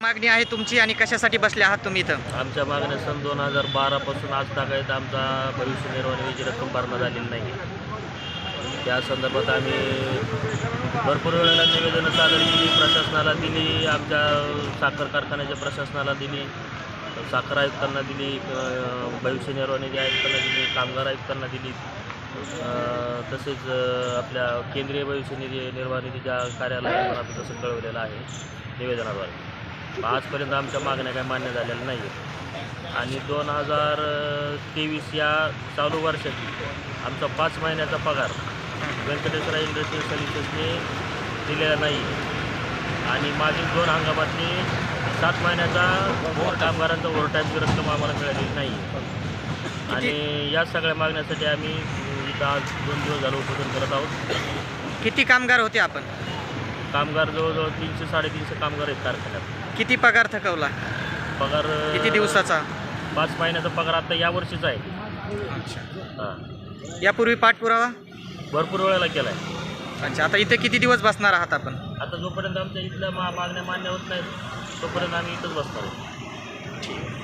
मागणी आहे तुमची आणि कशासाठी बसले आहात तुम्ही इथं? आमच्या मागण्या सन दोन हजार बारापासून आज तागायत आमचा भविष्य निर्वाह निधीची रक्कम भरणं झालेली नाही. त्या संदर्भात आम्ही भरपूर वेळेला निवेदनं सादर केली प्रशासनाला दिली आमच्या साखर कारखान्याच्या प्रशासनाला दिली साखर आयुक्तांना दिली भविष्य निर्वाह निधी आयुक्तांना दिली कामगार आयुक्तांना दिली. तसेच आपल्या केंद्रीय भविष्य निधी निर्वाह निधीच्या कार्यालयाला आम्ही तसं कळवलेलं आहे निवेदनाद्वारे. आजपर्यंत आमच्या मागण्या काही मान्य झालेल्या नाही आहेत आणि दोन हजार तेवीस या चालू वर्षात आमचा पाच महिन्याचा पगार व्यंकटेश्वरा इंडस्ट्रियल सर्व्हिसेसने दिलेला नाही आणि मागील दोन हंगामातली सात महिन्याचा कामगारांचा ओव्हरटाईमची रक्कम आम्हाला मिळालेली नाही आणि या सगळ्या मागण्यासाठी आम्ही इथं आज दोन दिवस झालं उपोषण करत आहोत. किती कामगार होते आपण? कामगार जवळजवळ तीनशे साडेतीनशे कामगार आहेत कारखान्यात. किती पगार थकवला? पगार किती दिवसाचा? पाच महिन्याचा पगार आता या वर्षीचा आहे. अच्छा. हां. यापूर्वी पाठपुरावा? भरपूर वेळेला केला आहे अच्छा आता इथे किती दिवस बसणार आहात आपण? आता जोपर्यंत आमच्या इथल्या मा मागण्या मान्य होत नाहीत तोपर्यंत आम्ही इथंच बसणार आहे